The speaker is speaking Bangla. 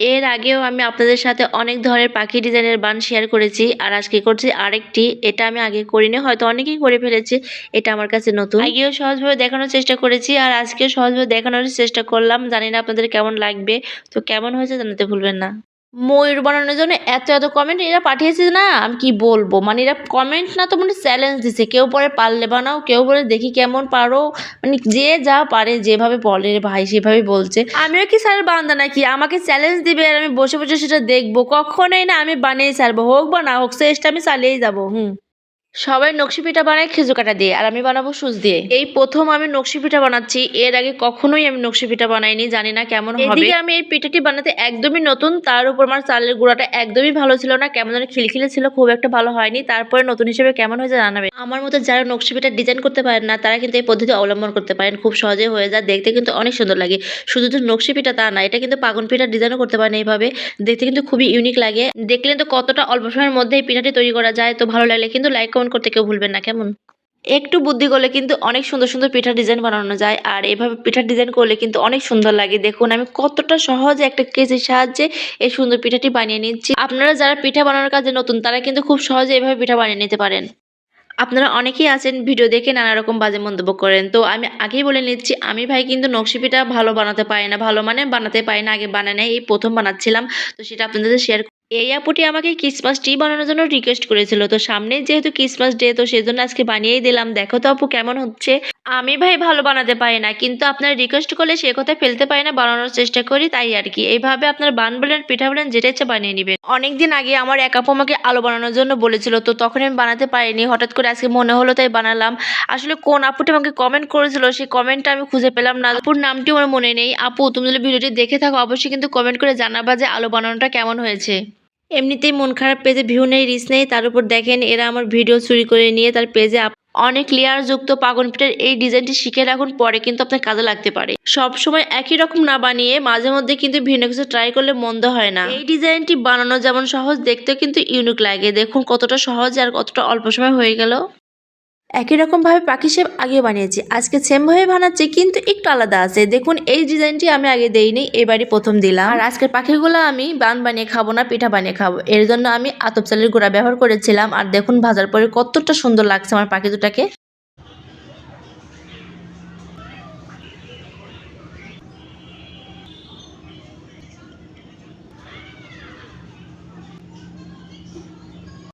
এর আগেও আমি আপনাদের সাথে অনেক ধরনের পাখি ডিজাইনের বান শেয়ার করেছি, আর আজকে করছি আরেকটি। এটা আমি আগে করিনি, হয়তো অনেকেই করে ফেলেছে, এটা আমার কাছে নতুন। আগেও সহজভাবে দেখানোর চেষ্টা করেছি, আর আজকেও সহজভাবে দেখানোর চেষ্টা করলাম, জানি না আপনাদের কেমন লাগবে, তো কেমন হয়েছে জানাতে ভুলবেন না। ময়ূর বানানোর জন্য এত এত কমেন্ট এরা পাঠিয়েছে না, আমি কি বলব? মানে এরা কমেন্ট না তো মানে চ্যালেঞ্জ দিছে। কেউ পরে পারলে বানাও, কেউ বলে দেখি কেমন পারো। মানে যে যা পারে, যেভাবে বলে রে ভাই সেভাবে বলছে। আমিও কি স্যার বান্দা নাকি? আমাকে চ্যালেঞ্জ দিবে আর আমি বসে বসে সেটা দেখব। কখনোই না আমি বানিয়ে ছাড়বো, হোক বা না হোক, চেষ্টা আমি চালিয়েই যাব। হুম। সবাই নকশি পিঠা বানায় খেজু কাটা দিয়ে, আর আমি বানাবো সুজ দিয়ে। এই প্রথম আমি নকশি পিঠা বানাচ্ছি, এর আগে কখনোই আমি নকশি পিঠা বানাইনি, জানি না কেমন হবে। আমি এই পিঠাটি বানাতে একদমই নতুন, তার উপর আমার চালের গুঁড়াটা একদমই ভালো ছিল না, কেমন যেন খিলখিলে ছিল, খুব একটা ভালো হয়নি, তারপরে নতুন হিসেবে কেমন হয়েছে জানাবে আমার মতো যারা নকশি পিঠা ডিজাইন করতে পারেন না, তারা কিন্তু এই পদ্ধতি অবলম্বন করতে পারেন, খুব সহজে হয়ে যায়, দেখতে কিন্তু অনেক সুন্দর লাগে। শুধু তো নকশি পিঠা তা না, এটা কিন্তু পাগন পিঠা ডিজাইনও করতে পারেন এইভাবে, দেখতে কিন্তু খুবই ইউনিক লাগে। দেখলেন তো কতটা অল্প সময়ের মধ্যে এই পিঠাটি তৈরি করা যায়, তো ভালো লাগলে কিন্তু লাইক কমেন্ট করতে কেউ ভুলবেন না, কেমন? একটু বুদ্ধি করলে কিন্তু অনেক সুন্দর সুন্দর পিঠার ডিজাইন বানানো যায়, আর এভাবে পিঠার ডিজাইন করলে কিন্তু অনেক সুন্দর লাগে। দেখুন, আমি কতটা সহজে একটা কেজির সাহায্যে এই সুন্দর পিঠাটি বানিয়ে নিচ্ছি। আপনারা যারা পিঠা বানানোর কাজে নতুন, তারা কিন্তু খুব সহজে এভাবে পিঠা বানিয়ে নিতে পারেন। আপনারা অনেকেই আছেন ভিডিও দেখে নানা রকম বাজে মন্তব্য করেন। তো আমি আগেই বলে নিচ্ছি, আমি ভাই কিন্তু নকশি পিঠা ভালো বানাতে পারি না, ভালো মানে বানাতে পারি না, আগে বানায় এই প্রথম বানাচ্ছিলাম। তো সেটা আপনাদের শেয়ার এই আপুটি আমাকে ক্রিসমাস ট্রি বানানোর জন্য রিকোয়েস্ট করেছিল। তো সামনে যেহেতু ক্রিসমাস ডে তো সেই জন্য আজকে বানিয়েই দিলাম। দেখো তো আপু কেমন হচ্ছে। আমি ভাই ভালো বানাতে পারি না, কিন্তু আপনার রিকোয়েস্ট করলে সে কথা ফেলতে পারি না, বানানোর চেষ্টা করি তাই আর কি। এইভাবে আপনার বান বলেন, পিঠা বলেন, যেটা ইচ্ছা বানিয়ে নেবেন। অনেকদিন আগে আমার এক আপু আমাকে আলো বানানোর জন্য বলেছিল, তো তখন আমি বানাতে পারিনি। হঠাৎ করে আজকে মনে হলো তাই বানালাম। আসলে কোন আপুটি আমাকে কমেন্ট করেছিল, সেই কমেন্টটা আমি খুঁজে পেলাম না। আপুর নামটিও আমার মনে নেই। আপু, তুমি যদি ভিডিওটি দেখে থাকো, অবশ্যই কিন্তু কমেন্ট করে জানাবা যে আলো বানানোটা কেমন হয়েছে। এমনিতেই মন খারাপ পেজে ভিউ নেই রিস নেই, তার উপর দেখেন এরা আমার ভিডিও চুরি করে নিয়ে তার পেজে অনেক লেয়ার যুক্ত পাগন পিঠের এই ডিজাইনটি শিখে রাখুন, পরে কিন্তু আপনার কাজে লাগতে পারে। সব সময় একই রকম না বানিয়ে মাঝে মধ্যে কিন্তু ভিন্ন কিছু ট্রাই করলে মন্দ হয় না। এই ডিজাইনটি বানানো যেমন সহজ দেখতে কিন্তু ইউনিক লাগে। দেখুন কতটা সহজ আর কতটা অল্প সময় হয়ে গেল। একই রকমভাবে পাখি শেপ আগে বানিয়েছি। আজকে সেমভাবে বানাচ্ছি, কিন্তু একটু আলাদা আছে। দেখুন, এই ডিজাইনটি আমি আগে দেইনি, এবারই প্রথম দিলাম। আর আজকের পাখিগুলো আমি বান বানিয়ে খাব না, পিঠা বানিয়ে খাব। এর জন্য আমি আতপ চালের গুঁড়া ব্যবহার করেছিলাম। আর দেখুন, ভাজার পরে কতটা সুন্দর লাগছে আমার পাখি দুটাকে।